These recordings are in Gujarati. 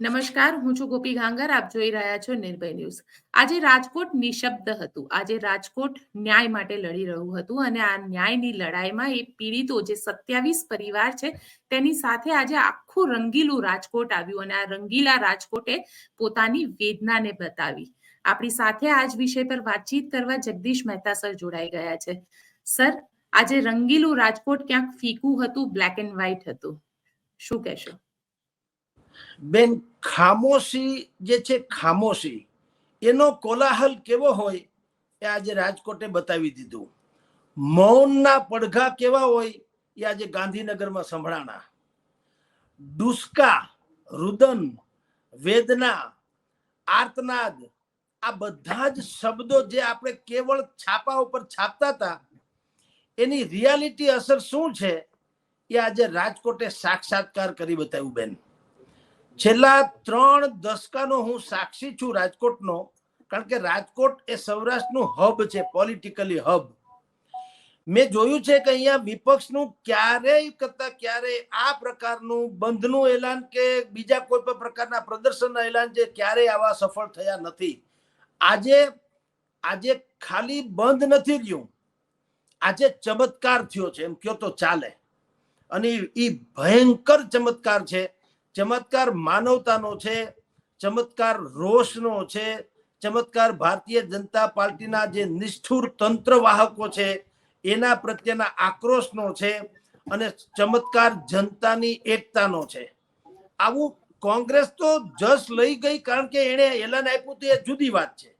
નમસ્કાર, હું છું ગોપી ઘાંગર. આપ જોઈ રહ્યા છો નિર્ભય ન્યૂઝ. આજે રાજકોટ નિશબ્દ હતું. આજે રાજકોટ ન્યાય માટે લડી રહ્યું હતું અને આ ન્યાયની લડાઈમાં એ પીડિતો જે સત્યાવીસ પરિવાર છે, તેની સાથે આજે આખું રંગીલું રાજકોટ આવ્યું અને આ રંગીલા રાજકોટે પોતાની વેદનાને બતાવી. આપણી સાથે આજ વિષય પર વાતચીત કરવા જગદીશ મહેતા સર જોડાઈ ગયા છે. સર આજે રંગીલું રાજકોટ ક્યાંક ફીકું હતું બ્લેક એન્ડ વ્હાઈટ હતું. શું કહેશો? બેન, ખામોશી જે છે, ખામોશી, એનો કોલાહલ કેવો હોય એ આજે રાજકોટે બતાવી દીધું. મૌનના પડઘા કેવા હોય એ આજે ગાંધીનગરમાં સંભળાણા. ડુસ્કા, રુદન, વેદના, આર્તનાદ, આ બધા જ શબ્દો જે આપણે કેવળ છાપા ઉપર છાપતા હતા એની રિયાલિટી અસર શું છે? એ આજે રાજકોટે સાક્ષાત્કાર કરી બતાવ્યું, બેન. છેલ્લા ત્રણ દશકાનો હું સાક્ષી છું રાજકોટનો, કારણ કે રાજકોટ એ સૌરાષ્ટ્રનું હબ છે પોલિટિકલી હબ મેં જોયું છે કે અહીંયા વિપક્ષનું ક્યારેય કરતા ક્યારેય આ પ્રકારનું બંધનું એલાન કે બીજા કોઈ પણ પ્રકારના પ્રદર્શનના એલાન છે ક્યારેય આવા સફળ થયા નથી. આજે આજે ખાલી બંધ નથી રહ્યું. આજે ચમત્કાર થયો છે, એમ કયો તો ચાલે. અને એ ભયંકર ચમત્કાર છે. ચમત્કાર માનવતાનો છે, ચમત્કાર રોષનો છે, ચમત્કાર ભારતીય જનતા પાર્ટીના જે નિષ્ઠુર તંત્રવાહકો છે, એના પ્રત્યેના આક્રોશનો છે અને ચમત્કાર જનતાની એકતાનો છે. આવું કોંગ્રેસ તો જસ લઈ ગઈ કારણ કે એને એલાન આપ્યું તો એ જુદી વાત છે.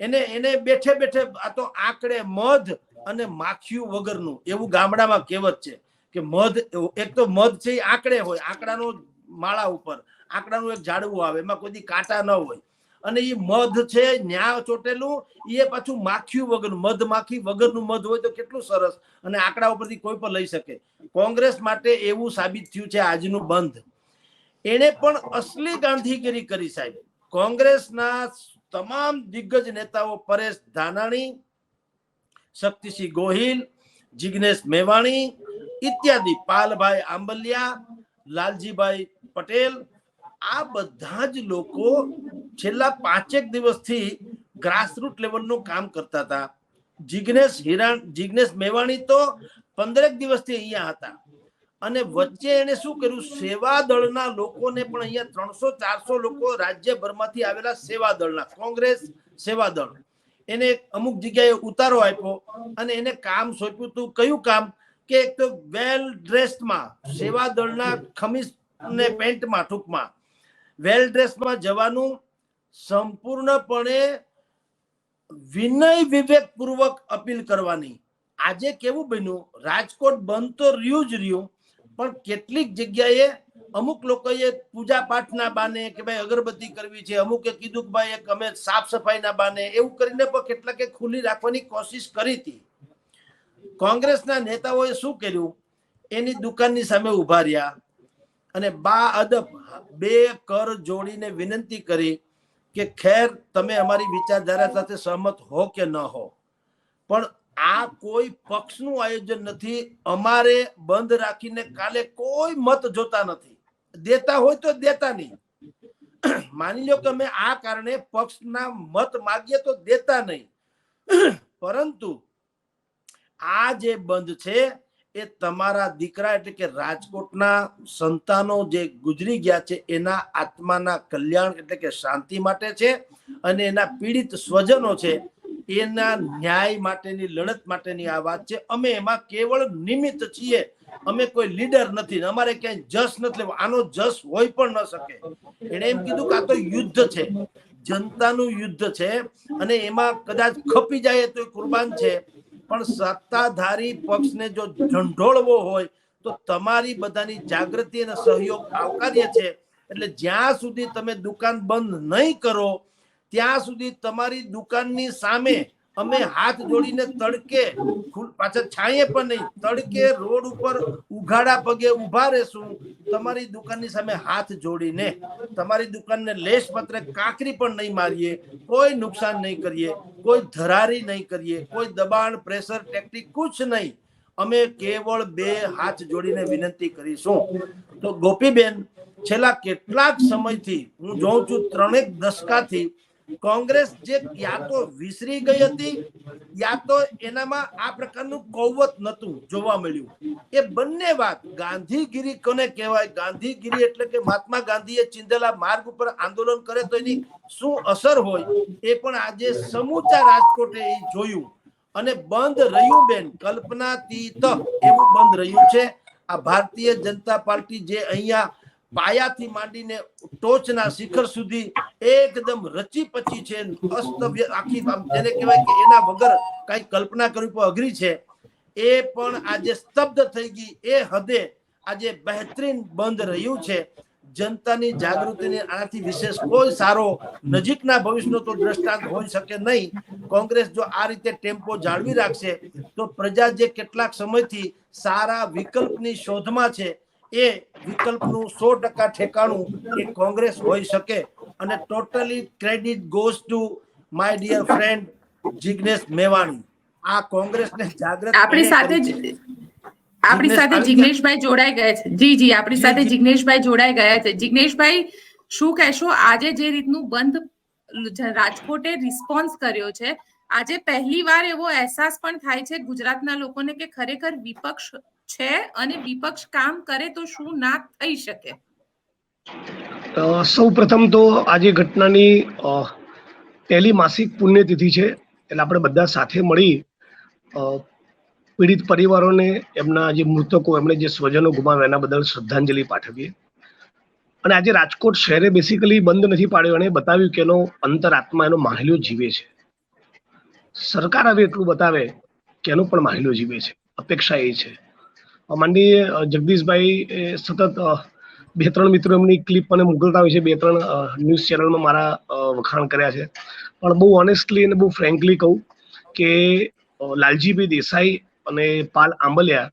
એને એને બેઠે બેઠે આ તો આંકડે મધ અને માખિયું વગરનું, એવું ગામડામાં કહેવત છે કે મધ, એક તો મધ છે એ આંકડે હોય, આંકડાનો માળા ઉપર, આંકડાનું એક ઝાડવું આવે, એમાં કોઈ કાંટા ન હોય. અને એ મધ છે, ન્યા ચોટેલું એ પાછું માખ્યું વગરનું, મધ માખી વગરનું મધ હોય તો કેટલું સરસ, અને આંકડા ઉપરથી કોઈ પણ લઈ શકે. કોંગ્રેસ માટે એવું સાબિત થયું છે આજનું બંધ. એને પણ અસલી ગાંધીગીરી કરી સાહેબ. કોંગ્રેસના તમામ દિગ્ગજ નેતાઓ પરેશ ધાનાણી શક્તિસિંહ ગોહિલ, જિગ્નેશ મેવાણી, ઇત્યાદિ પાલભાઈ આંબલિયા, લાલજીભાઈ પટેલ, આ બધા જ લોકો છેલ્લા પાંચેક દિવસથી ગ્રાસરૂટ લેવલનું કામ કરતા હતા. જિગ્નેશ હિરાણ, જિગ્નેશ મેવાણી તો પંદરેક દિવસથી અહીંયા હતા. અને વચ્ચે એને શું કર્યું? સેવા દળના લોકોને પણ અહીંયા ત્રણસો ચારસો લોકો રાજ્યભરમાંથી આવેલા સેવા દળના કોંગ્રેસ સેવા દળ એને અમુક જગ્યાએ ઉતારો આપ્યો અને એને કામ સોંપ્યું હતું. કયું કામ? કે એક તો વેલ ડ્રેસ્ડમાં સેવા દળના ખમીસ ને પેન્ટમાં, ટૂંકમાં. વેલ ડ્રેસમાં જવાનું સંપૂર્ણપણે વિનય વિવેક પૂર્વક અપીલ કરવાની. આજે કેવું બન્યું? રાજકોટ બંધ તો રહ્યું જ રહ્યું, પણ કેટલીક જગ્યાએ અમુક લોકોએ પૂજા પાઠના બાને કે ભાઈ અગરબત્તી કરવી છે, અમુકે કીધું કે ભાઈ એક અમે સાફ સફાઈના બાને, એવું કરીને પણ કેટલાકે ખુલ્લી રાખવાની કોશિશ કરી હતી. કોંગ્રેસના નેતાઓએ શું કર્યું? એની દુકાનની સામે ઊભા રહ્યા અને બા અદબ બે કર જોડીને વિનંતી કરી કે ખેર, તમે અમારી વિચારધારા સાથે સહમત હો કે ન હો. પણ આ કોઈ પક્ષનું આયોજન નથી. અમારે બંધ રાખીને કાલે કોઈ મત જોતા નથી. દેતા હોય તો દેતા નહીં. માની લો કે અમે આ કારણે પક્ષના મત માગીએ તો દેતા નહીં. પરંતુ આ જે બંધ છે એ તમારા દીકરા એટલે કે રાજકોટના સંતાનો જે ગુજરી ગયા છે, એના આત્માના કલ્યાણ એટલે કે શાંતિ માટે છે અને એના પીડિત સ્વજનો છે, એના ન્યાય માટેની, લડત માટેની આ વાત છે. અમે એમાં કેવળ નિમિત્ત છીએ. અમે કોઈ લીડર નથી અમારે ક્યાંય જસ નથી આનો જસ હોય પણ ન શકે. એને એમ કીધું કે આ તો યુદ્ધ છે. જનતાનું યુદ્ધ છે અને એમાં કદાચ ખપી જાય તો કુરબાન છે. પણ સત્તાધારી પક્ષને જો ઢંઢોળવો હોય તો તમારી બધાની જાગૃતિ અને સહયોગ આવકાર્ય છે. એટલે જ્યાં સુધી તમે દુકાન બંધ નહીં કરો, ત્યાં સુધી તમારી દુકાનની સામે અમે હાથ જોડીને તડકે પાછળ છાંયે પણ નહીં, તડકે રોડ ઉપર ઉઘાડા પગે ઊભા રહેશું. તમારી દુકાનની સામે હાથ જોડીને, તમારી દુકાનને લેશ પત્રે કાંકરી પણ નહીં મારીએ, કોઈ નુકસાન નહીં કરીએ, કોઈ ધરારી નહીં કરીએ, કોઈ દબાણ, પ્રેશર, ટેકનિક કુછ નહીં. અમે કેવળ બે હાથ જોડીને વિનંતી કરીશું. તો ગોપીબેન, છેલ્લા કેટલાક સમયથી હું જોઉં છું, ત્રણેક દશકાથી કોંગ્રેસ જે યા તો વિસરી ગઈ હતી યા તો એનામાં આ પ્રકારનું કૌવત નતું જોવા મળ્યું. એ બંને વાત ગાંધીગીરી કોને કહેવાય? ગાંધીગીરી એટલે કે મહાત્મા ગાંધીએ ચિંધેલા માર્ગ ઉપર આંદોલન કરે તો એની શું અસર હોય એ પણ આજે સમૂચા રાજકોટે એ જોયું. અને બંધ રહ્યું બેન, કલ્પનાતીત, એવું બંધ રહ્યું છે. આ ભારતીય જનતા પાર્ટી જે અહીંયા પાયાથી માંડીને ટોચના શિખર સુધી એકદમ રચી પચી છે, અસ્તવ્ય આખી જેને કહેવાય કે એના વગર કઈ કલ્પના કરવી પણ અઘરી છે. એ પણ આજે સ્તબ્ધ થઈ ગઈ, એ હદે આજે બહેતરીન બંધ રહ્યું છે. જનતાની જાગૃતિને આનાથી વિશેષ કોઈ સારો નજીકના ભવિષ્યનો તો દ્રષ્ટાંત હોઈ શકે નહીં. કોંગ્રેસ જો આ રીતે ટેમ્પો જાળવી રાખશે, તો પ્રજા જે કેટલાક સમયથી સારા વિકલ્પની શોધમાં છે એ વિકલ્પનું સો ટકા ઠેકાણું એ કોંગ્રેસ હોઈ શકે. અને totally credit goes to my dear friend Jignesh Mevani. આ કોંગ્રેસને જાગૃત આપણી સાથે. આપણી સાથે જિગ્નેશભાઈ જોડાઈ ગયા છે. જી જી આપણી સાથે જિગ્નેશભાઈ જોડાઈ ગયા છે. જિગ્નેશભાઈ શું કહેશો? આજે જે રીતનું બંધ રાજકોટે રિસ્પોન્સ કર્યો છે આજે પહેલી વાર એવો અહેસાસ પણ થાય છે ગુજરાતના લોકોને કે ખરેખર વિપક્ષ છે અને વિપક્ષ કામ કરે તો શું ના થઈ શકે? સૌ પ્રથમ તો આજે ઘટનાની પહેલી માસિક પુણ્યતિથિ છે એટલે આપણે બધા સાથે મળી પીડિત પરિવારોને એમના જે મૃતકો, એમણે જે સ્વજનો ગુમાવ્યા એના બદલ શ્રદ્ધાંજલિ પાઠવીએ. અને આજે રાજકોટ શહેરે બેસિકલી બંધ નથી પાડ્યો અને બતાવ્યું કે એનો અંતરાત્મા એનો માહિલ્યો જીવે છે. સરકાર હવે એટલું બતાવે કે એનો પણ માહિલો જીવે છે. અપેક્ષા એ છે. માનનીય જગદીશભાઈ, એ, સતત બે ત્રણ મિત્રો એમની ક્લિપ મને મોકલતા હોય છે. બે ત્રણ ન્યૂઝ ચેનલમાં મારા વખાણ કર્યા છે. પણ બહુ ઓનેસ્ટલી અને બહુ ફ્રેન્કલી કહું કે લાલજીભાઈ દેસાઈ અને પાલ આંબલિયા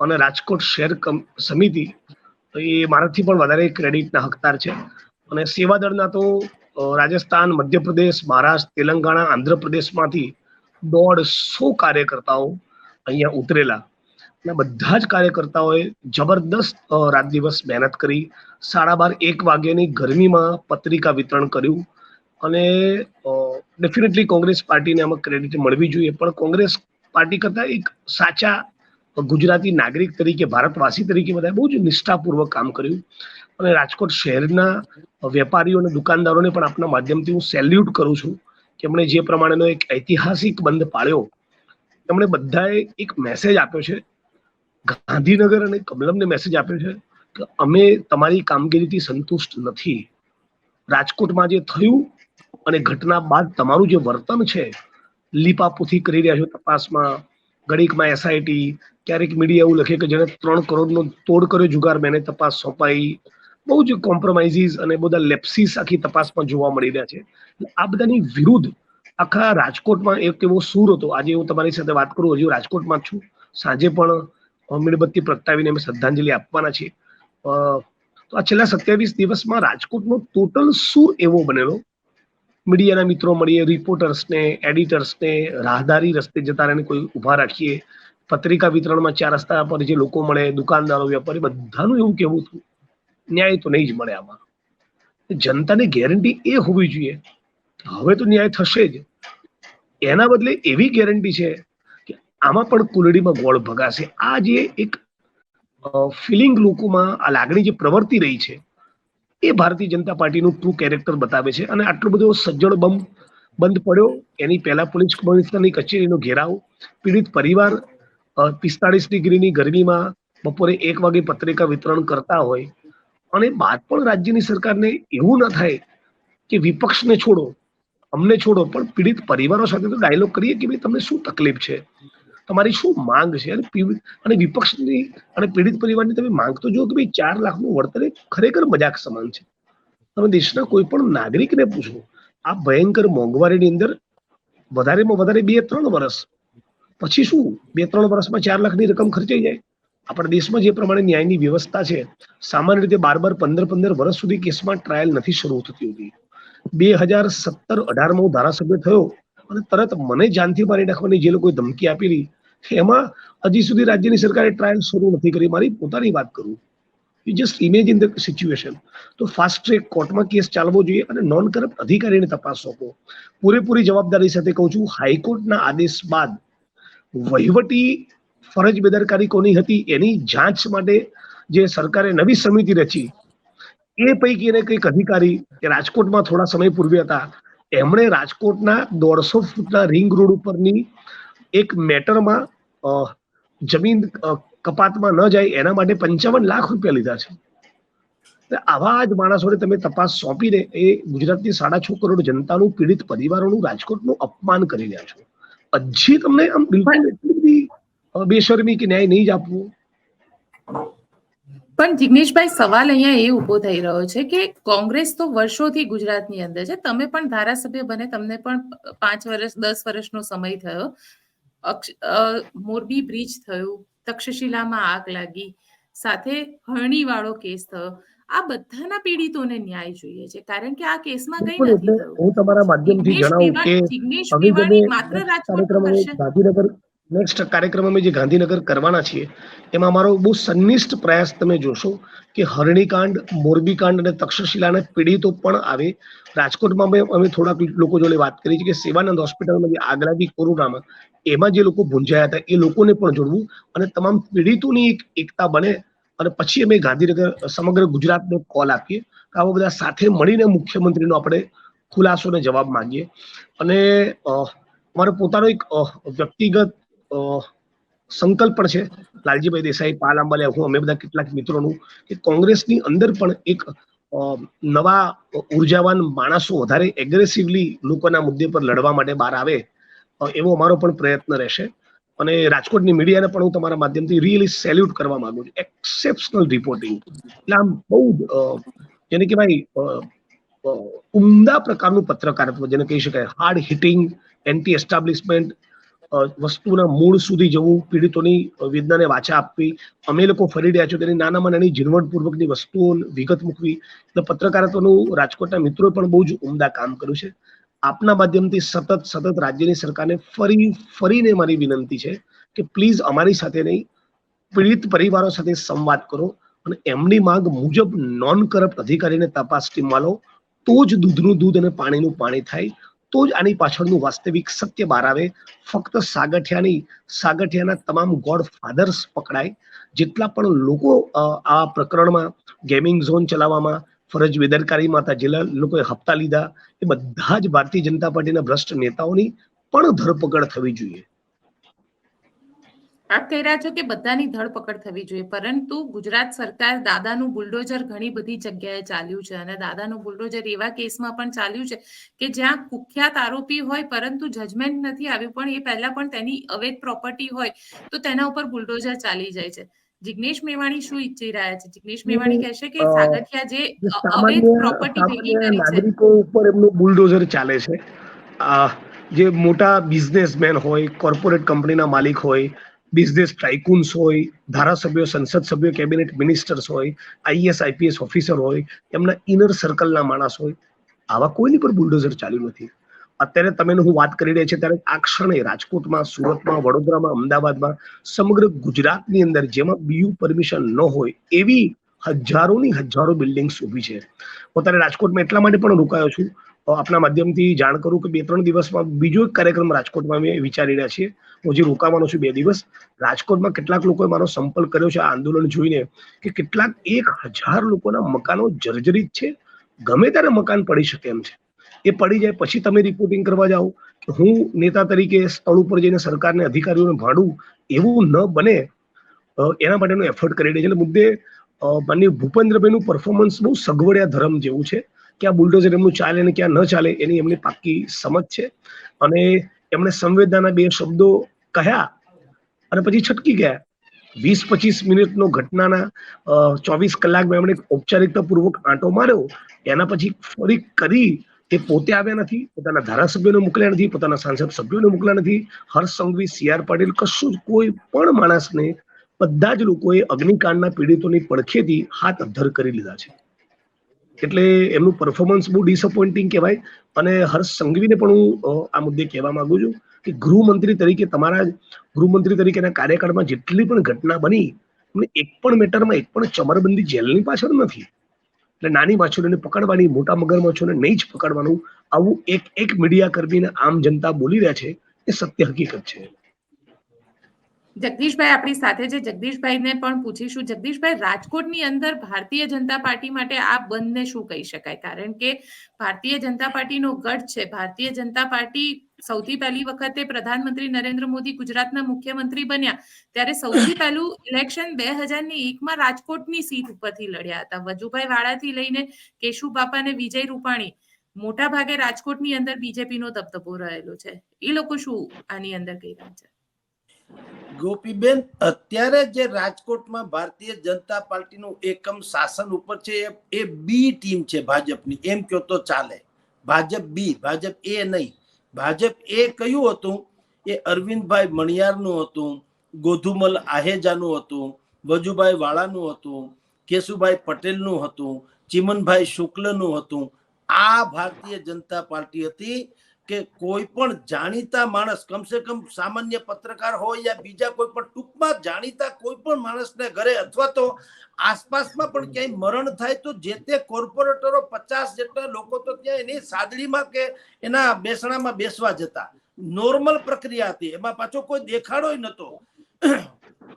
અને રાજકોટ શહેર સમિતિ એ મારાથી પણ વધારે ક્રેડિટના હકદાર છે. અને સેવાદળના તો રાજસ્થાન, મધ્યપ્રદેશ, મહારાષ્ટ્ર, તેલંગાણા, આંધ્રપ્રદેશમાંથી દોઢસો કાર્યકર્તાઓ અહીંયા ઉતરેલા. અને બધા જ કાર્યકર્તાઓએ જબરદસ્ત રાત દિવસ મહેનત કરી. સાડા બાર, એક વાગ્યાની ગરમીમાં પત્રિકા વિતરણ કર્યું. અને ડેફિનેટલી કોંગ્રેસ પાર્ટીને આમાં ક્રેડિટ મળવી જોઈએ. પણ કોંગ્રેસ પાર્ટી કરતા એક સાચા ગુજરાતી નાગરિક તરીકે, ભારતવાસી તરીકે બધાએ બહુ જ નિષ્ઠાપૂર્વક કામ કર્યું. અને રાજકોટ શહેરના વેપારીઓ અને દુકાનદારોને પણ આપના માધ્યમથી હું સેલ્યુટ કરું છું. કે એમણે જે પ્રમાણેનો એક ઐતિહાસિક બંધ પાળ્યો એમણે બધાએ એક મેસેજ આપ્યો છે. ગાંધીનગર અને કમલમને મેસેજ આપ્યો છે કે અમે તમારી કામગીરીથી સંતુષ્ટ નથી. રાજકોટમાં જે થયું અને ઘટના બાદ તમારું જે વર્તન છે, લીપાપોથી કરી રહ્યા છો તપાસમાં ઘડીકમાં એસઆઈટી ક્યારેક મીડિયા એવું લખે કે જેને ત્રણ કરોડનો તોડ કર્યો જુગાર મેને તપાસ સોંપાઈ. બહુ જ કોમ્પ્રોમાઇઝીસ અને બધા લેપ્સીસ આખી તપાસમાં જોવા મળી રહ્યા છે. આ બધાની વિરુદ્ધ આખા રાજકોટમાં એક એવો સૂર હતો. આજે હું તમારી સાથે વાત કરું, હજુ રાજકોટમાં છું. સાંજે પણ મીણબત્તી પ્રગટાવીને અમે શ્રદ્ધાંજલિ આપવાના છીએ. તો આ છેલ્લા સત્યાવીસ દિવસમાં રાજકોટનો ટોટલ સૂર એવો બનેલો. મીડિયાના મિત્રો મળીએ રિપોર્ટર્સને એડિટર્સને રાહદારી રસ્તે જતા રહીને કોઈ ઊભા રાખીએ. પત્રિકા વિતરણમાં ચાર રસ્તા પર જે લોકો મળે, દુકાનદારો વેપારી બધાનું એવું કહેવું હતું ન્યાય તો નહીં જ મળે આમાં. જનતાની ગેરંટી એ હોવી જોઈએ. હવે તો ન્યાય થશે જ. એના બદલે એવી ગેરંટી છે કે આમાં પણ કુલડીમાં ગોળ ભગાશે. આ જે એક ફિલિંગ લોકોમાં, આ લાગણી જે પ્રવર્તી રહી છે, એ ભારતીય જનતા પાર્ટીનું ટ્રુ કેરેક્ટર બતાવે છે. અને આટલો બધો સજ્જડ બમ બંધ પડ્યો. એની પહેલા પોલીસ કમિશનરની કચેરીનો ઘેરાવ. પીડિત પરિવાર પિસ્તાળીસ ડિગ્રીની ગરમીમાં બપોરે એક વાગે પત્રિકા વિતરણ કરતા હોય. અને બાદ પણ રાજ્યની સરકારને એવું ન થાય કે વિપક્ષને છોડો, અમને છોડો, પણ પીડિત પરિવારો સાથે તો ડાયલોગ કરીએ કે ભાઈ તમને શું તકલીફ છે? તમારી શું માંગ છે? અને અને વિપક્ષની અને પીડિત પરિવારની તમે માંગ તો જુઓ કે ભાઈ ચાર લાખનું વળતર ખરેખર મજાક સમાન છે. તમે દેશના કોઈ પણ નાગરિકને પૂછો, આ ભયંકર મોંઘવારીની અંદર વધારેમાં વધારે બે ત્રણ વર્ષ, પછી શું? બે ત્રણ વર્ષમાં ચાર લાખની રકમ ખર્ચાઈ જાય. આપણા દેશમાં જે પ્રમાણે ન્યાયની વ્યવસ્થા છે, સામાન્ય રીતે બાર બાર, પંદર પંદર વર્ષ સુધી કેસમાં ટ્રાયલ નથી શરૂ થતી હોતી. બે હજાર સત્તર અઢારમાં હું ધારાસભ્ય થયો અને તરત મને જાનથી મારી નાખવાની જે લોકોએ ધમકી આપેલી, એમાં હજી સુધી રાજ્યની સરકારે ટ્રાયલ શરૂ નથી કરી. મારી પોતાની વાત કરું. You just imagine the situation તો ફાસ્ટ ટ્રેક કોર્ટમાં કેસ ચાલવો જોઈએ અને નોન કરપ્ટ અધિકારીને તપાસ સોંપો. પૂરેપૂરી જવાબદારી સાથે કહું છું, હાઈકોર્ટના આદેશ બાદ વહીવટી ફરજ બેદરકારી કોની હતી એની જાંચ માટે જે સરકારે નવી સમિતિ રચી એ પૈકી એને કંઈક અધિકારી રાજકોટમાં થોડા સમય પૂર્વે હતા. એમણે રાજકોટના દોઢસો ફૂટના રિંગ રોડ ઉપરની એક મેટરમાં જમીન કપાતમાં ન જાય એના માટે પંચાવન લાખ રૂપિયા લીધા છે. આવા જ માણસોને તમે તપાસ સોંપીને એ ગુજરાતની સાડા છ કરોડ જનતાનું પીડિત પરિવારોનું રાજકોટનું અપમાન કરી રહ્યા છો. હજી તમને આમ બિલકુલ એટલી બધી બેશરમી કે ન્યાય નહીં જ આપવું. પણ જિગ્નેશભાઈ સવાલ અહીંયા એ ઊભો થઈ રહ્યો છે કે કોંગ્રેસ તો વર્ષોથી ગુજરાતની અંદર છે. તમે પણ ધારાસભ્ય બને તમને પણ પાંચ વર્ષ દસ વર્ષનો સમય થયો. મોરબી બ્રિજ થયું તક્ષશિલામાં આગ લાગી સાથે હરણીવાળો કેસ થયો. આ બધાના પીડિતોને ન્યાય જોઈએ છે. કારણ કે આ કેસમાં કઈ નથી હું તમારા માધ્યમથી જણાવું કે જિગ્નેશ માત્ર રાજકોટ નેક્સ્ટ કાર્યક્રમ અમે જે ગાંધીનગર કરવાના છીએ, એમાં અમારો બહુ સંનિષ્ઠ પ્રયાસ તમે જોશો કે હરણીકાંડ, મોરબીકાંડ અને તક્ષશિલાના પીડિતો પણ આવે. રાજકોટમાં અમે થોડાક લોકો જોડે વાત કરી છે કે સેવાનંદ હોસ્પિટલમાં જે આગ લાગી કોરોનામાં, એમાં જે લોકો ભૂંજાયા હતા, એ લોકોને પણ જોડવું અને તમામ પીડિતોની એક એકતા બને અને પછી અમે ગાંધીનગર, સમગ્ર ગુજરાતને કોલ આપીએ. કે આવા બધા સાથે મળીને મુખ્યમંત્રીનો આપણે ખુલાસો ને જવાબ માંગીએ. અને મારો પોતાનો એક વ્યક્તિગત સંકલ્પ પણ છે. લાલજીભાઈ દેસાઈ પાલ આંબાલિયા હું અમે બધા કેટલાક મિત્રોનું કે કોંગ્રેસની અંદર પણ એક નવા ઉર્જાવાન માણસો વધારે એગ્રેસિવલી લોકોના મુદ્દે પર લડવા માટે બહાર આવે એવો અમારો પણ પ્રયત્ન રહેશે. અને રાજકોટની મીડિયાને પણ હું તમારા માધ્યમથી રિયલી સેલ્યુટ કરવા માંગુ છું. એક્સેપ્શનલ રિપોર્ટિંગ એટલે આમ બહુ જેને કે અ, ઉમદા પ્રકારનું પત્રકારત્વ જેને કહી શકાય હાર્ડ હિટિંગ એન્ટી એસ્ટાબ્લિશમેન્ટ વસ્તુના મૂળ સુધી જવું, પીડિતોની વેદનાને વાચા આપવી. અમે લોકો ફરી રહ્યા છો તેની નાનામાં નાની ઝીણવટપૂર્વકની વસ્તુઓ વિગત મૂકવી. એટલે પત્રકારત્વનું રાજકોટના મિત્રોએ પણ બહુ જ ઉમદા કામ કર્યું છે. આપના માધ્યમથી સતત સતત રાજ્યની સરકારને ફરી, ફરીને મારી વિનંતી છે કે પ્લીઝ અમારી સાથે નહીં, પીડિત પરિવારો સાથે સંવાદ કરો અને એમની માંગ મુજબ નોન કરપ્ટ અધિકારીને તપાસ ટીમમાં લો. તો જ દૂધનું દૂધ અને પાણીનું પાણી થાય. તો જ આની પાછળનું વાસ્તવિક સત્ય બહાર આવે. ફક્ત સાગઠિયાની, સાગઠિયાના તમામ ગોડ ફાધર્સ પકડાય. જેટલા પણ લોકો આ પ્રકરણમાં ગેમિંગ ઝોન ચલાવવામાં, ફરજ બેદરકારીમાં હતા જેટલા લોકોએ હપ્તા લીધા, એ બધા જ ભારતીય જનતા પાર્ટીના ભ્રષ્ટ નેતાઓની પણ ધરપકડ થવી જોઈએ. આપ કહી રહ્યા છો કે બધાની ધરપકડ થવી જોઈએ પરંતુ ગુજરાત સરકાર દાદાનું બુલડોઝર ઘણી બધી જગ્યાએ ચાલ્યું છે અને દાદાનું બુલડોઝર એવા કેસમાં પણ ચાલ્યું છે કે જ્યાં કુખ્યાત આરોપી હોય પરંતુ જજમેન્ટ નથી આવ્યું પણ એ પહેલા પણ તેની અવૈધ પ્રોપર્ટી હોય તો તેના ઉપર બુલડોઝર ચાલી જાય છે. જિગ્નેશ મેવાણી શું ઈચ્છી રહ્યા છે? જિગ્નેશ મેવાણી કહેશે કે સાગઠિયા જે અવેધ પ્રોપર્ટી ભેગી કરી છે. નાગરિકો ઉપર એમનું બુલડોઝર ચાલે છે. જે મોટા બિઝનેસમેન હોય કોર્પોરેટ કંપનીના માલિક હોય બિઝનેસ ટાઇકુન્સ હોય, ધારાસભ્યો, સંસદ સભ્યો, કેબિનેટ મિનિસ્ટર્સ હોય આઈએસ આઈપીએસ ઓફિસર હોય, એમના ઇનર સર્કલના માણસ હોય. આવા કોઈની પર બુલડોઝર ચાલ્યું નથી. અત્યારે તમે હું વાત કરી રહ્યા છે ત્યારે આ ક્ષણે રાજકોટમાં, સુરતમાં, વડોદરામાં, અમદાવાદમાં, સમગ્ર ગુજરાતની અંદર જેમાં બીયુ પરમિશન ન હોય, એવી હજારોની હજારો બિલ્ડિંગ્સ ઊભી છે. હું ત્યારે રાજકોટમાં એટલા માટે પણ રોકાયો છું. આપના માધ્યમથી જાણ કરું કે બે ત્રણ દિવસમાં બીજો એક કાર્યક્રમ રાજકોટમાં અમે વિચારી રહ્યા છીએ. હું જે રોકાવાનો છું બે દિવસ. રાજકોટમાં કેટલાક લોકોએ મારો સંપર્ક કર્યો છે આ આંદોલન જોઈને કે કેટલાક એક હજાર લોકોના મકાનો જર્જરિત છે. ગમે ત્યારે મકાન પડી શકે એમ છે. એ પડી જાય પછી તમે રિપોર્ટિંગ કરવા જાઓ હું નેતા તરીકે સ્થળ ઉપર જઈને સરકારને અધિકારીઓને ભાડું એવું ન બને એના માટેનો એફર્ટ કરી રહી છે. એટલે મુદ્દે માનનીય ભૂપેન્દ્રભાઈનું પરફોર્મન્સ બહુ સગવડિયા ધર્મ જેવું છે. ક્યાં બુલડોઝર એમનું ચાલે અને ક્યાં ન ચાલે એની એમની પાક્કી સમજ છે. અને એમણે સંવેદનાના બે શબ્દો કહ્યા અને પછી છટકી ગયા. વીસ પચીસ મિનિટનો ઘટનાના ચોવીસ કલાકમાં એમણે ઔપચારિકતા પૂર્વક આંટો માર્યો. એના પછી ફરી કરી તે પોતે આવ્યા નથી, પોતાના ધારાસભ્યોને મોકલ્યા નથી, પોતાના સાંસદ સભ્યોને મોકલ્યા નથી. હર્ષ સંઘવી સી આર પાટીલ કશું જ કોઈ પણ માણસને, બધા જ લોકોએ અગ્નિકાંડના પીડિતોની પડખેથી હાથ અધ્ધર કરી લીધા છે. એટલે એમનું પરફોર્મન્સ બહુ ડિસઅપોઇન્ટિંગ કહેવાય. અને હર્ષ સંઘવીને પણ હું આ મુદ્દે કહેવા માંગુ છું કે ગૃહમંત્રી તરીકે તમારા ગૃહમંત્રી તરીકેના કાર્યકાળમાં જેટલી પણ ઘટના બની એક પણ મેટરમાં એક પણ ચમરબંધી જેલની પાછળ નથી. એટલે નાની માછલીઓને પકડવાની, મોટા મગરમચ્છોને નહીં જ પકડવાનું, આવું એક એક મીડિયા કર્મીને આમ જનતા બોલી રહ્યા છે, એ સત્ય હકીકત છે. જગદીશભાઈ આપણી સાથે છે. જગદીશભાઈને પણ પૂછીશું. જગદીશભાઈ, રાજકોટની અંદર ભારતીય જનતા પાર્ટી માટે આ બંધને શું કહી શકાય? કારણ કે ભારતીય જનતા પાર્ટીનો ગઢ છે. ભારતીય જનતા પાર્ટી સૌથી પહેલી વખતે પ્રધાનમંત્રી નરેન્દ્ર મોદી ગુજરાતના મુખ્યમંત્રી બન્યા. ત્યારે સૌથી પહેલું ઇલેક્શન બે હજારની એકમાં રાજકોટની સીટ ઉપરથી લડ્યા હતા. વજુભાઈ વાળાથી લઈને કેશુ બાપા અને વિજય રૂપાણી. મોટા ભાગે રાજકોટની અંદર બીજેપીનો દબદબો રહેલો છે. એ લોકો શું આની અંદર કહી રહ્યા છે? ગોપીબેન, અત્યારે જે રાજકોટમાં ભારતીય જનતા પાર્ટીનું એકમ શાસન ઉપર છે, એ- બી ટીમ છે ભાજપની. એમ કહો તો ચાલે. ભાજપ બી, ભાજપ એ નહીં. ભાજપ એ કયું હતું? એ અરવિંદભાઈ મણિયારનું હતું, ગોધુમલ આહેજાનું હતું, વજુભાઈ વાળાનું હતું, કેશુભાઈ પટેલનું હતું, ચિમનભાઈ શુક્લનું હતું. આ ભારતીય જનતા પાર્ટી હતી. કે કોઈ પણ જાણીતા માણસ, કમસે કમ સામાન્ય પત્રકાર હોય યા બીજા કોઈ પણ ટૂંકમાં જાણીતા કોઈ પણ માણસને ઘરે અથવા તો આસપાસમાં પણ ક્યાંય મરણ થાય તો જે તે કોર્પોરેટરો પચાસ જેટલા લોકો તો ત્યાં એની સાદડીમાં કે એના બેસણામાં બેસવા જતા. નોર્મલ પ્રક્રિયા હતી. એમાં પાછો કોઈ દેખાડો નતો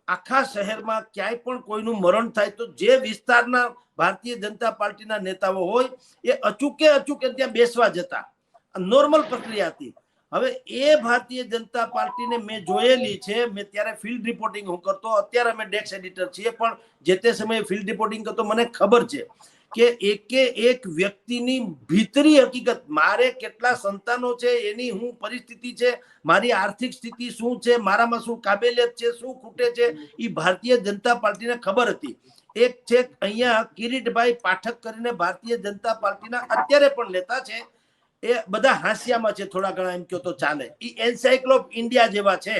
આખા શહેરમાં ક્યાંય પણ કોઈનું મરણ થાય તો જે વિસ્તારના ભારતીય જનતા પાર્ટીના નેતાઓ હોય એ અચૂકે અચૂકે ત્યાં બેસવા જતા. નોર્મલ પ્રક્રિયા હતી. હવે એ ભારતીય જનતા પાર્ટીને મેં જોયેલી છે. મેં ત્યારે ફિલ્ડ રિપોર્ટિંગ હું કરતો, અત્યારે અમે ડેક્સ એડિટર છીએ, પણ જે તે સમયે ફિલ્ડ રિપોર્ટિંગ કરતો મને ખબર છે કે એકે એક વ્યક્તિની ભીતરી હકીકત, મારે કેટલા સંતાનો છે, એની હું પરિસ્થિતિ છે, મારી આર્થિક સ્થિતિ શું છે, મારામાં શું કાબેલિયત છે, શું ખૂટે છે એ ભારતીય જનતા પાર્ટીને ખબર હતી. એક છે અહીંયા કિરીટભાઈ પાઠક કરીને ભારતીય જનતા પાર્ટીના અત્યારે પણ નેતા છે. એ બધા હાંસિયામાં છે થોડા ઘણા એમ કહો તો ચાલે. એ એન્સાયક્લોપ ઇન્ડિયા જેવા છે.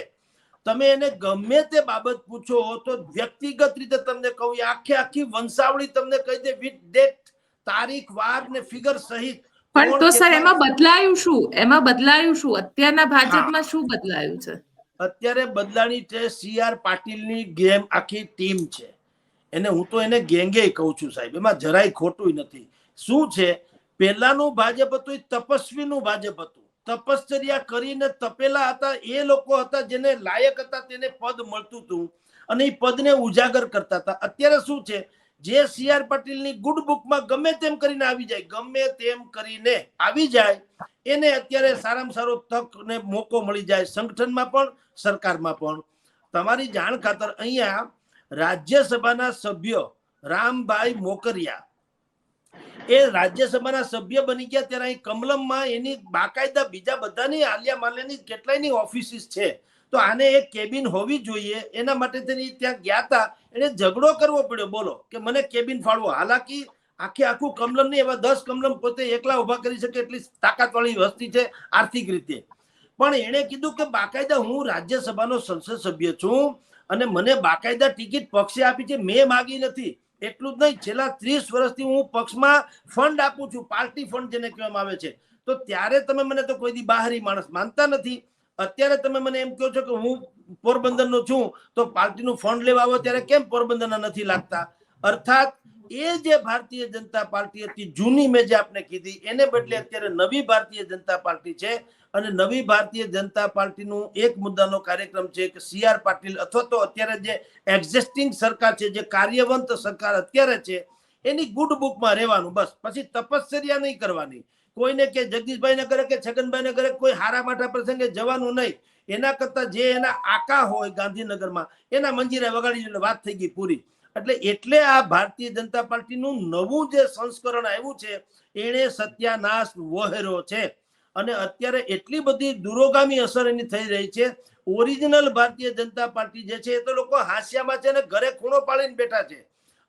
તમે એને ગમે તે બાબત પૂછો તો વ્યક્તિગત રીતે તમને કહું આખી આખી વંશાવળી તમને કહી દે વિથ ડેટ તારીખ વાર ને ફિગર સહિત પણ તો સર એમાં બદલાયું શું? એમાં બદલાયું શું? અત્યારના ભાજપમાં શું બદલાયું છે? અત્યારે બદલાણી છે સીઆર પાટીલની ગેમ આખી ટીમ છે. એને હું તો એને ગેંગે કહું છું સાહેબ. એમાં જરાય ખોટું નથી. શું છે? પહેલાનું ભાજપ હતું, એ તપસ્વીનું ભાજપ હતું. તપશ્ચર્યા કરીને તપેલા હતા, એ લોકો હતા જેને લાયક હતા, તેને પદ મળતું હતું. અને એ પદને ઉજાગર કરતા હતા. અત્યારે શું છે? જે સી આર પાટીલની ગુડ બુકમાં ગમે તેમ કરીને આવી જાય, ગમે તેમ કરીને આવી જાય, એને અત્યારે સારામાં સારો તક ને મોકો મળી જાય સંગઠનમાં પણ, સરકારમાં પણ. તમારી જાણ ખાતર અહીંયા રાજ્યસભાના સભ્ય રામભાઈ મોકરિયા એ રાજ્યસભાના સભ્ય બની ગયા ત્યારે અહીં કમલમમાં એની બાકાયદા બીજા બધાની આલિયા માલ્યાની કેટલાયની ઓફિસીસ છે? તો આને એક કેબિન હોવી જોઈએ. એના માટે તેની ત્યાં ગયા હતા. એને ઝઘડો કરવો પડ્યો. બોલો, કે મને કેબિન ફાળવો. હાલાકી આખે આખું કમલમ નહીં એવા દસ કમલમ પોતે એકલા ઊભા કરી શકે એટલી તાકાતવાળી વસ્તી છે આર્થિક રીતે. પણ એણે કીધું કે બાકાયદા હું રાજ્યસભાનો સંસદ સભ્ય છું અને મને બાકાયદા ટિકિટ પક્ષે આપી છે. મેં માગી નથી. એટલું જ નહીં, છેલ્લા ત્રીસ વર્ષથી હું પક્ષમાં ફંડ આપું છું, પાર્ટી ફંડ જેને કહેવામાં આવે છે. તો ત્યારે તમે મને તો કોઈ દી બહારી માણસ માનતા નથી. અત્યારે તમે મને એમ કહો છો કે હું પોરબંદરનો છું, તો પાર્ટીનું ફંડ લેવા આવો ત્યારે કેમ પોરબંદરના નથી લાગતા? અર્થાત, એ જે ભારતીય જનતા પાર્ટી હતી, જૂની મેં જે આપને કીધી, એને બદલે અત્યારે નવી ભારતીય જનતા પાર્ટી છે અને નવી ભારતીય જનતા પાર્ટીનું એક મુદ્દાનો કાર્યક્રમ છે કે સી આર પાટીલ અથવા તો અત્યારે જે એક્ઝિસ્ટિંગ સરકાર છે, જે કાર્યવંત સરકાર અત્યારે છે, એની ગુડ બુકમાં રહેવાનું, બસ. પછી તપશ્ચર્યા નહીં કરવાની. કોઈને કે જગદીશભાઈ ને કરે કે છગનભાઈ ને કરે, કોઈ હારા માઠા પ્રસંગે જવાનું નહીં. એના કરતા જે એના આકા હોય ગાંધીનગરમાં, એના મંજીરા વગાડી વાત થઈ ગઈ પૂરી. એટલે એટલે આ ભારતીય જનતા પાર્ટીનું નવું જે સંસ્કરણ આવ્યું છે, એણે સત્યાનાશ વહેરો છે. અને અત્યારે એટલી બધી દુરોગામી અસર એની થઈ રહી છે. ઓરિજિનલ ભારતીય જનતા પાર્ટી જે છે એ તો લોકો હાસ્યામાં છે અને ઘરે ખૂણો પાડીને બેઠા છે.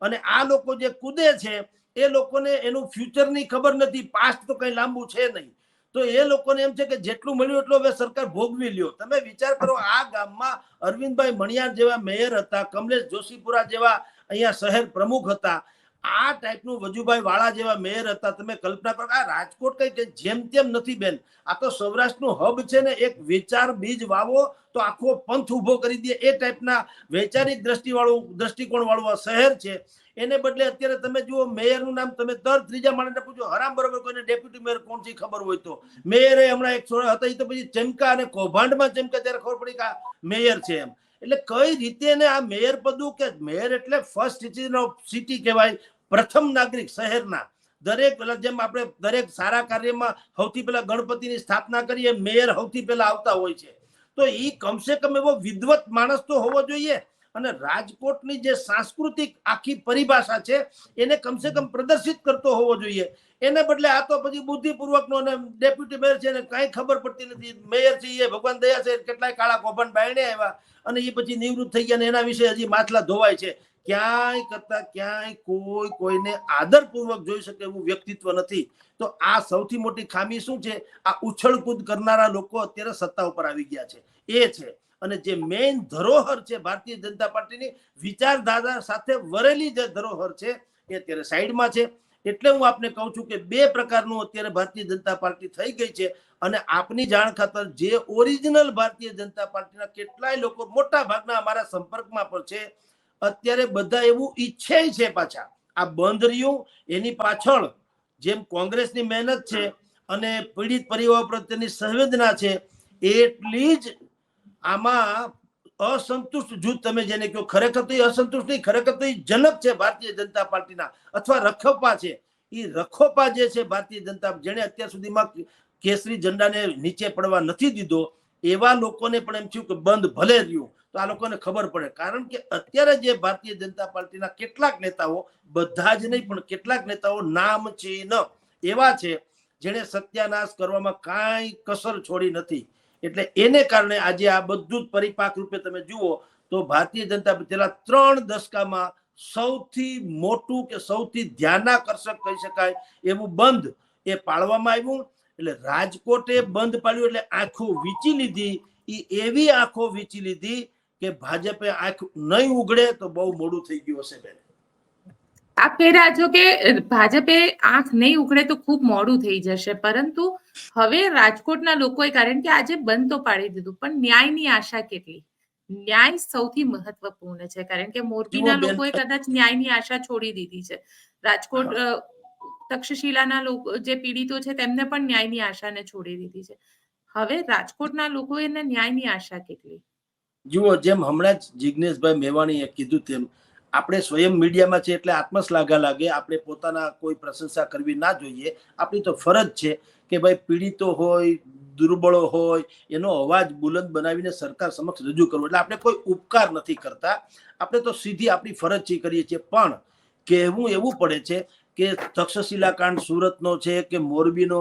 અને આ લોકો જે કૂદે છે એ લોકોને એનું ફ્યુચરની ખબર નથી પાસ્ટ તો કઈ લાંબુ છે નહીં. તો એ લોકોને એમ છે કે જેટલું મળ્યું એટલું હવે સરકાર ભોગવી લ્યો. તમે વિચાર કરો, આ ગામમાં અરવિંદભાઈ મણિયાર જેવા મેયર હતા, કમલેશ જોશીપુરા જેવા અહીંયા શહેર પ્રમુખ હતા આ ટાઈપનું વજુભાઈ વાળા જેવા મેયર હતા. તમે કલ્પના કરો આ રાજકોટ કઈ જેમ તેમ નથી બેન. આ તો સૌરાષ્ટ્રનું હબ છે ને, એક વિચાર બીજ વાવો તો આખો પંથ ઊભો કરી દે. એ ટાઈપના વૈચારિક દ્રષ્ટિવાળું, દ્રષ્ટિકોણ વાળું આ શહેર છે. એને બદલે અત્યારે તમે જુઓ, મેયરનું નામ તમે દર ત્રીજા માણસને પૂછો, હરામ બરોબર કોઈને ડેપ્યુટી મેયર કોણ છે ખબર હોય તો? મેયરે હમણાં એક હતા એ તો પછી ચમકા અને કૌભાંડમાં ચમકા, ત્યારે ખબર પડી કે મેયર છે એમ. એટલે કઈ રીતે ને આ મેયર પદું કે મેયર એટલે ફર્સ્ટ સિટીઝન ઓફ સિટી કહેવાય, પ્રથમ નાગરિક શહેરના. દરેક, પેલા જેમ આપણે દરેક સારા કાર્યમાં સૌથી પહેલા ગણપતિની સ્થાપના કરીએ, મેયર સૌથી પહેલા આવતા હોય છે. તો એ કમસે કમ એવો વિદવત માણસ તો હોવો જોઈએ. અને રાજકોટની જે સાંસ્કૃતિક આખી પરિભાષા છે, એને કમસે કમ પ્રદર્શિત કરતો હોવો જોઈએ. એને બદલે આ તો પછી બુદ્ધિપૂર્વકનો અને ડેપ્યુટી મેયર છે એને કાંઈ ખબર પડતી નથી. મેયર છે એ, ભગવાન દયા છે, કેટલાય કાળા કૌભાંડ બાયણે આવ્યા અને એ પછી નિવૃત્ત થઈ ગયા અને એના વિશે હજી માથલા ધોવાય છે. ક્યાંય કરતા ક્યાંય કોઈ કોઈને આદરપૂર્વક જોઈ શકે એવું વ્યક્તિત્વ નથી. તો આ સૌથી મોટી ખામી શું છે? આ ઉછળકૂદ કરનારા લોકો અત્યારે સત્તા ઉપર આવી ગયા છે. એ છે. અને જે મેઇન ધરોહર છે ભારતીય જનતા પાર્ટીની વિચારધારા સાથે વરેલી જે ધરોહર છે એ અત્યારે સાઈડમાં છે. એટલે હું આપને કહું છું કે બે પ્રકારનું અત્યારે ભારતીય જનતા પાર્ટી થઈ ગઈ છે અને આપની જાણ ખાતર જે ઓરિજિનલ ભારતીય જનતા પાર્ટીના કેટલાય લોકો મોટા ભાગના અમારા સંપર્કમાં પણ છે. અત્યારે બધા એવું ઈચ્છે છે પાછા. આ બંધ રહ્યું, એની પાછળ જેમ કોંગ્રેસની મહેનત છે અને પીડિત પરિવાર પ્રત્યેની સંવેદના છે, એટલી જ આમાં અસંતુષ્ટ જૂથ તમે જેને કહો, ખરેખર તો એ અસંતુષ્ટ નહીં, ખરેખર તો એ જનક છે ભારતીય જનતા પાર્ટીના, અથવા રખોપા છે. એ રખોપા જે છે ભારતીય જનતા જેને અત્યાર સુધીમાં કેસરી ઝંડાને નીચે પડવા નથી દીધો, એવા લોકોને પણ એમ થયું કે બંધ ભલે રહ્યું. તો આ લોકોને ખબર પડે. કારણ કે અત્યારે જે ભારતીય જનતા પાર્ટીના કેટલાક નેતાઓ, બધા જ નહીં, પણ કેટલાક નેતાઓ નામ ચીન એવા છે, જેણે સત્યાનાશ કરવામાં કાંઈ કસર છોડી નથી. એટલે એને કારણે આજે આ બધું જ પરિપાક રૂપે તમે જુઓ તો ભારતીય જનતા પાર્ટી ત્રણ દશકામાં સૌથી મોટું કે સૌથી ધ્યાનાકર્ષક કહી શકાય એવું બંધ એ પાળવામાં આવ્યું. એટલે રાજકોટે બંધ પાડ્યું એટલે આંખો વીંચી લીધી. એ એવી આંખો વીંચી લીધી કે ભાજપે આંખ નહીં ઉઘડે તો બહુ મોડું થઈ ગયું હશે બેન. આપ કહી રહ્યા છો કે ભાજપે આંખ નહીં ઉખડે તો ખૂબ મોડું થઈ જશે. પરંતુ હવે રાજકોટના લોકોએ કારણ કે આજે બંધ તો પાડી દીધું પણ ન્યાયની આશા કેટલી? ન્યાય સૌથી મહત્વપૂર્ણ છે. કારણ કે મોરબીના લોકોએ કદાચ ન્યાયની આશા છોડી દીધી છે. રાજકોટ તક્ષશિલાના લોકો જે પીડિતો છે તેમને પણ ન્યાયની આશાને છોડી દીધી છે. હવે રાજકોટના લોકોએ એને ન્યાયની આશા કેટલી? જુઓ જેમ હમણાં જ જિજ્ઞેશભાઈ મેવાણીએ કીધું તેમ આપણે સ્વયં મીડિયામાં છે એટલે આત્મશ્લાઘા લાગે, આપણે પોતાના કોઈ પ્રશંસા કરવી ના જોઈએ. આપણી તો ફરજ છે કે ભાઈ પીડિતો હોય, દુર્બળો હોય, એનો અવાજ બુલંદ બનાવીને સરકાર સમક્ષ રજૂ કરવો. એટલે આપણે કોઈ ઉપકાર નથી કરતા. આપણે તો સીધી આપણી ફરજ કરીએ છીએ. પણ કહેવું એવું પડે છે કે તક્ષશિલા કાંડ સુરતનો છે કે મોરબીનો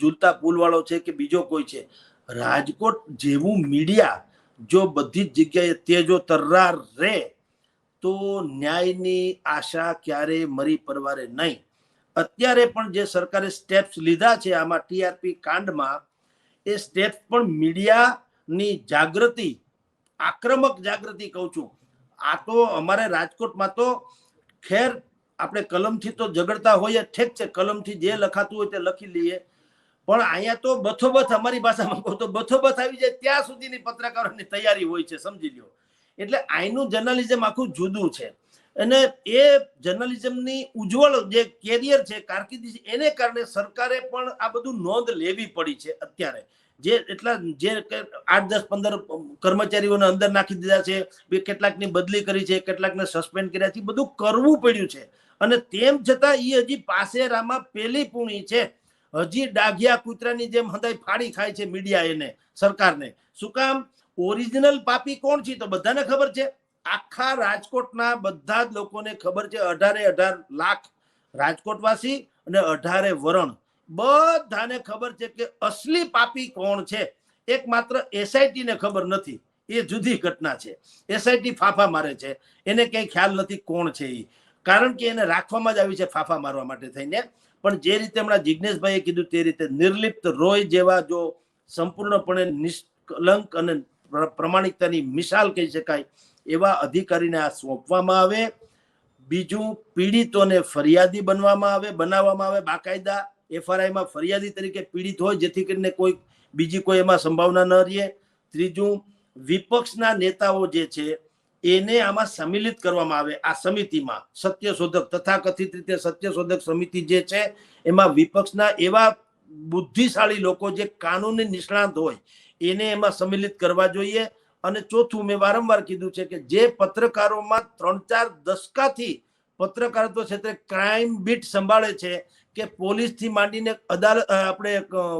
ઝૂલતા પુલવાળો છે કે બીજો કોઈ છે. રાજકોટ જેવું મીડિયા જો બધી જ જગ્યાએ તેજો તર્રાર રહે તો ન્યાયની આશા ક્યારે મરી પરવારે નહીં. અત્યારે પણ જે સરકારે સ્ટેપ્સ લીધા છે આમાં ટીઆરપી કાંડમાં, એ સ્ટેપ્સ પણ મીડિયાની જાગૃતિ, આક્રમક જાગૃતિ કહું છું. આ તો અમારે રાજકોટમાં તો ખેર આપણે કલમથી તો ઝઘડતા હોઈએ, ઠીક છે, કલમથી જે લખાતું હોય તે લખી લઈએ. પણ અહીંયા તો બથોબથ અમારી ભાષામાં કહું તો બથોબથ આવી જાય, ત્યાં સુધીની પત્રકારોની તૈયારી હોય છે, સમજી લ્યો. એટલે આઈનું જર્નલિઝમ આખું જુદું છે. અને એ જર્નલિઝમની ઉજ્જવળ જે કેરિયર છે, કારકિર્દી છે, એને કારણે સરકારે પણ આ બધું નોંધ લેવી પડી છે અત્યારે. જે એટલા જે આઠ દસ પંદર કર્મચારીઓને અંદર નાખી દીધા છે કેટલાકની બદલી કરી છે, કેટલાકને સસ્પેન્ડ કર્યા છે બધું કરવું પડ્યું છે. અને તેમ છતાં એ હજી પાસેરામાં પેલી પૂણી છે. હજી ડાઘિયા કૂતરાની જેમ હદાય ફાડી ખાય છે મીડિયા એને, સરકારને. શું કામ? ઓરિજિનલ પાપી કોણ છે તો બધાને ખબર છે. આખા રાજકોટના બધા જ લોકોને ખબર છે અઢારે અઢાર લાખ રાજકોટવાસી અને અઢારે વરણ. બધાને ખબર છે કે અસલી પાપી કોણ છે? એક એસઆઈટી ને ખબર નથી. એ જુદી ઘટના છે. એસઆઈટી ફાફા મારે છે. એને કઈ ખ્યાલ નથી કોણ છે એ કારણ કે એને રાખવામાં જ આવી છે ફાફા મારવા માટે થઈને. પણ જે રીતે હમણાં જિજ્ઞેશભાઈએ કીધું તે રીતે નિર્લિપ્ત રોય જેવા જો સંપૂર્ણપણે નિષ્કલંક અને પ્રમાણિકતાની મિસાલ કહી શકાય એવા અધિકારીને આ સોંપવામાં આવે. બીજું, પીડિતોને ફરિયાદી બનવામાં આવે, બનાવવામાં આવે. બાકાયદા એફઆરઆઈમાં ફરિયાદી તરીકે પીડિત હોય, જેથી કરીને કોઈ, બીજી કોઈ એમાં સંભાવના ન રહે. ત્રીજું, વિપક્ષના નેતાઓ જે છે, એને આમાં સંમિલિત કરવામાં આવે આ સમિતિમાં. સત્યશોધક તથાકથિત રીતે સત્યશોધક સમિતિ જે છે, એમાં વિપક્ષના એવા બુદ્ધિશાળી લોકો જે કાનૂની નિષ્ણાંત હોય એને એમાં સંમિલિત કરવા જોઈએ. અને ચોથું મેં વારંવાર કીધું છે કે જે પત્રકારોમાં ત્રણ ચાર દશકાથી પત્રકારત્વ ક્ષેત્રે ક્રાઇમ બીટ સંભાળે છે કે પોલીસથી માંડીને અદાલત આપણે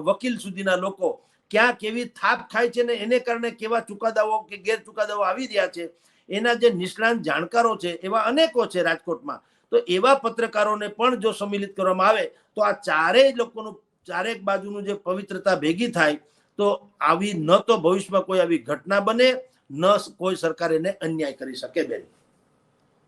વકીલ સુધીના લોકો ક્યાં કેવી થાપ ખાય છે ને એને કારણે કેવા ચુકાદાઓ કે ગેર ચુકાદાઓ આવી રહ્યા છે, એના જે નિષ્ણાંત જાણકારો છે, એવા અનેકો છે રાજકોટમાં. તો એવા પત્રકારોને પણ જો સંમિલિત કરવામાં આવે, તો આ ચારેય લોકોનું, ચારેક બાજુનું જે પવિત્રતા ભેગી થાય તો આવી ન તો ભવિષ્યમાં કોઈ આવી ઘટના બને, ન કોઈ સરકાર એને અન્યાય કરી શકે બેન.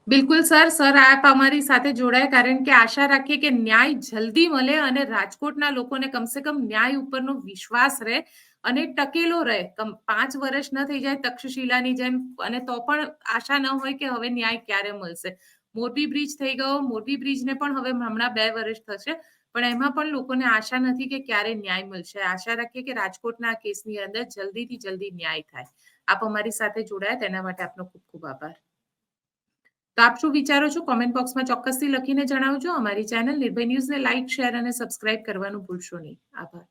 બિલકુલ સર સર, આપ અમારી સાથે જોડાય કારણ કે આશા રાખીએ કે ન્યાય જલ્દી મળે અને રાજકોટના લોકોને કમસે કમ ન્યાય ઉપરનો વિશ્વાસ રહે અને ટકેલો રહે. કમ- પાંચ વર્ષ ન થઈ જાય તક્ષશિલાની જેમ અને તો પણ આશા ન હોય કે હવે ન્યાય ક્યારે મળશે. મોરબી બ્રિજ થઈ ગયો મોરબી બ્રિજને પણ હવે હમણાં બે વર્ષ થશે. પણ એમાં પણ લોકોને આશા નથી કે ક્યારે ન્યાય મળશે. આશા રાખીએ કે રાજકોટના કેસની અંદર જલ્દીથી જલ્દી ન્યાય થાય. આપ અમારી સાથે જોડાયા તેના માટે આપનો ખૂબ ખૂબ આભાર. તો આપ શું વિચારો છો? કોમેન્ટ બોક્સમાં ચોક્કસથી લખીને જણાવજો. અમારી ચેનલ નિર્ભય ન્યૂઝને લાઇક શેર અને સબસ્ક્રાઇબ કરવાનું ભૂલશો નહીં. આભાર.